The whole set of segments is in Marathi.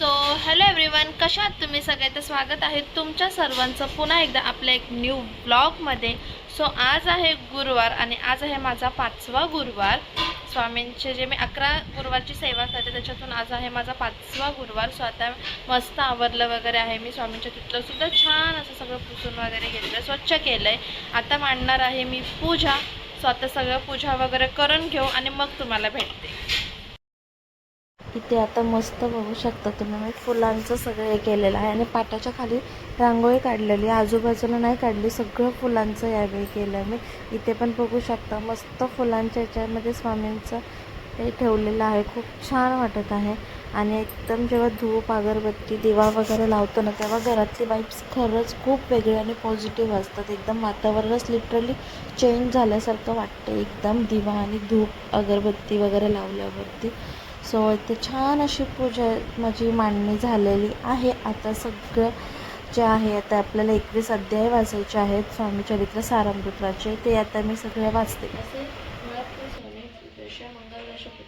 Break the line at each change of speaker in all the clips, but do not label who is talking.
सो हॅलो एव्हरीवन कशा आहात तुम्ही? सगळे स्वागत आहे तुमच्या सर्वांचं पुन्हा एकदा आपल्या एक न्यू ब्लॉगमध्ये सो आज आहे गुरुवार आणि आज आहे माझा पाचवा गुरुवार. स्वामींचे जे मी अकरा गुरुवारची सेवा करते त्याच्यातून आज आहे माझा पाचवा गुरुवार. सो आता मस्त आवरलं वगैरे आहे मी. स्वामींच्या तिथलं सुद्धा छान असं सगळं पुसून वगैरे घेतलं स्वच्छ केलं आहे आता मांडणार आहे मी पूजा. सो आता सगळं पूजा वगैरे करून घेऊ आणि मग तुम्हाला भेटते. इथे आता मस्त बघू शकता तुम्ही. मी फुलांचं सगळं हे केलेलं आहे आणि पाटाच्या खाली रांगोळी काढलेली आहे. आजूबाजूला नाही काढली सगळं फुलांचं यावेळी केलं मी. इथे पण बघू शकता मस्त फुलांच्या याच्यामध्ये स्वामींचं हे ठेवलेलं आहे. खूप छान वाटत आहे. आणि एकदम जेव्हा धूप अगरबत्ती दिवा वगैरे लावतो ना तेव्हा घरातली वाईब्स खरंच खूप वेगळे आणि पॉझिटिव्ह असतात. एकदम वातावरणच लिटरली चेंज झाल्यासारखं वाटतं एकदम दिवा आणि धूप अगरबत्ती वगैरे लावल्यावरती. सो इथे छान अशी पूजा माझी मांडणी झालेली आहे. आता सगळं जे आहे आता आपल्याला एकवीस अध्याय वाचायचे आहेत स्वामी चरित्र ते आता मी सगळे वाचते. असे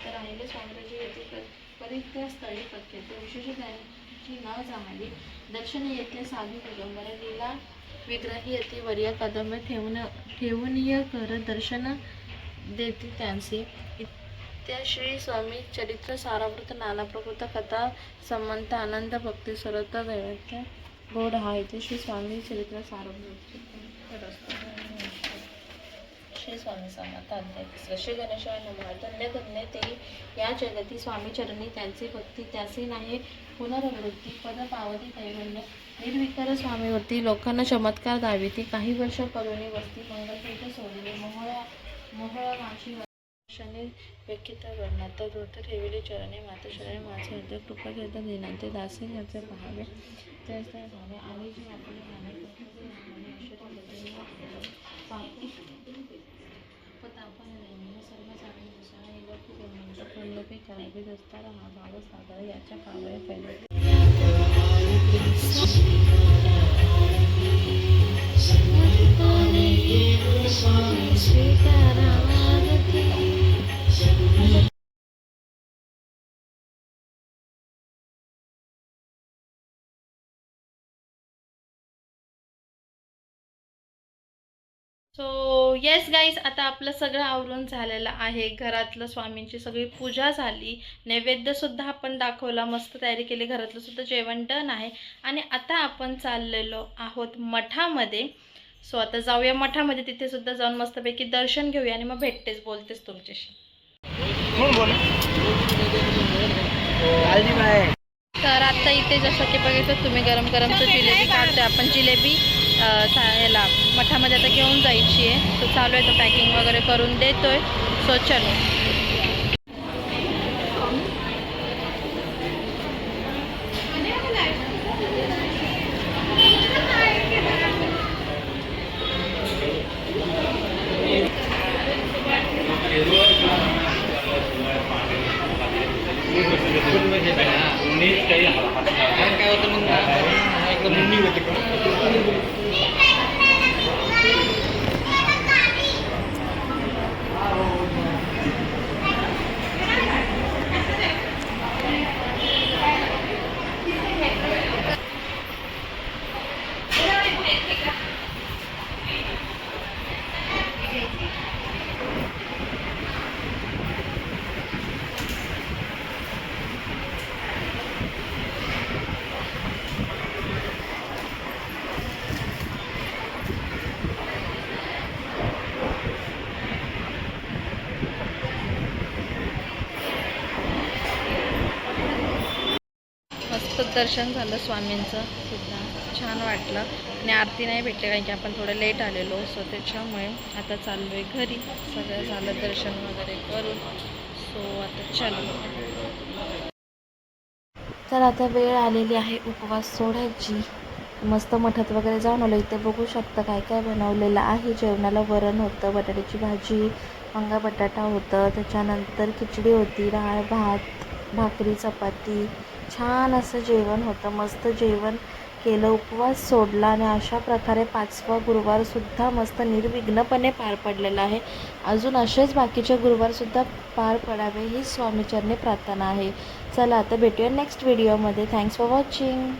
राहिले. येथे परित्या स्थळी पत्केते विशेष त्यांची न जमाली दर्शन येथे साधू दिगंबर लीला विग्रही येथे वर्य कदंब ठेवून ठेवून कर दर्शन देते त्यांचे. त्या श्री स्वामी चरित्र सारावृत नानाप्रकृत कथा संमंत आनंद भक्ती सरत दैवत्य गोड हा इथे श्री स्वामी चरित्र सारावृत. श्री स्वामी समर्थ अध्याय श्री गणेशाय नमः. धन्य धन्य ते या जगती स्वामी चरणी त्यांचे भक्ती त्याचे नाही. पुनर्वृत्ती पद पावती दैवल्य निर्विकार स्वामीवरती लोकांना चमत्कार दाविती. काही वर्ष करुणी वस्ती मंगलपेठ सोडली. मोहळ मोहळ माशी शनी व्यक्तित वर्णात धूत ठेविले चरणे माता शरणे माझे हृदय कृपा करता दिनांते दासे घरचे पाहावे. त्याच त्या भावे आणि जे आपले गाणे करतो नामाने सर्व चांगले पल्लवी करावी हा भाव सागर याच्या कावळे सो येस गाईज आता आपलं सगळं आवरून झालेलं आहे. घरातलं स्वामींची सगळी पूजा झाली. नैवेद्यसुद्धा आपण दाखवला. मस्त तयारी केली. घरातलं सुद्धा जेवण डन आहे. आणि आता आपण चाललेलो आहोत मठामध्ये. सो आता जाऊया मठामध्ये. तिथे सुद्धा जाऊन मस्तपैकी दर्शन घेऊया आणि मग भेटतेच बोलतेच तुमच्याशी. तर आता इथे जसं की बघितलं तुम्ही गरम गरमचं जिलेबी काढतोय. आपण जिलेबी ह्याला मठामध्ये आता घेऊन जायची आहे तो चालू आहे तो पॅकिंग वगैरे करून देतोय सो चलो
काय होतं मग एकदम मुंडी होते
मस्त दर्शन झालं स्वामींचं. सुद्धा. छान वाटलं. आणि आरती नाही भेटले कारण की आपण थोडं लेट आलेलो सो त्याच्यामुळे आता चाललो आहे घरी. सगळं झालं दर्शन वगैरे करून. सो आता चालू. तर आता वेळ आलेली आहे उपवास सोडायची. मस्त मठात वगैरे जाऊन आलो. इथे बघू शकता काय काय बनवलेलं आहे. जेवणाला वरण होतं बटाट्याची भाजी वांगा बटाटा होतं. त्याच्यानंतर खिचडी होती डाळ भात भाकरी चपाती. छान असं जेवण होतं. मस्त जेवण केलं उपवास सोडला आणि अशा प्रकारे पाचवा गुरुवारसुद्धा मस्त निर्विघ्नपणे पार पडलेला आहे. अजून असेच बाकीचे गुरुवारसुद्धा पार पडावे ही स्वामीचरणी प्रार्थना आहे. चला आता भेटूया नेक्स्ट व्हिडिओमध्ये थँक्स फॉर वॉचिंग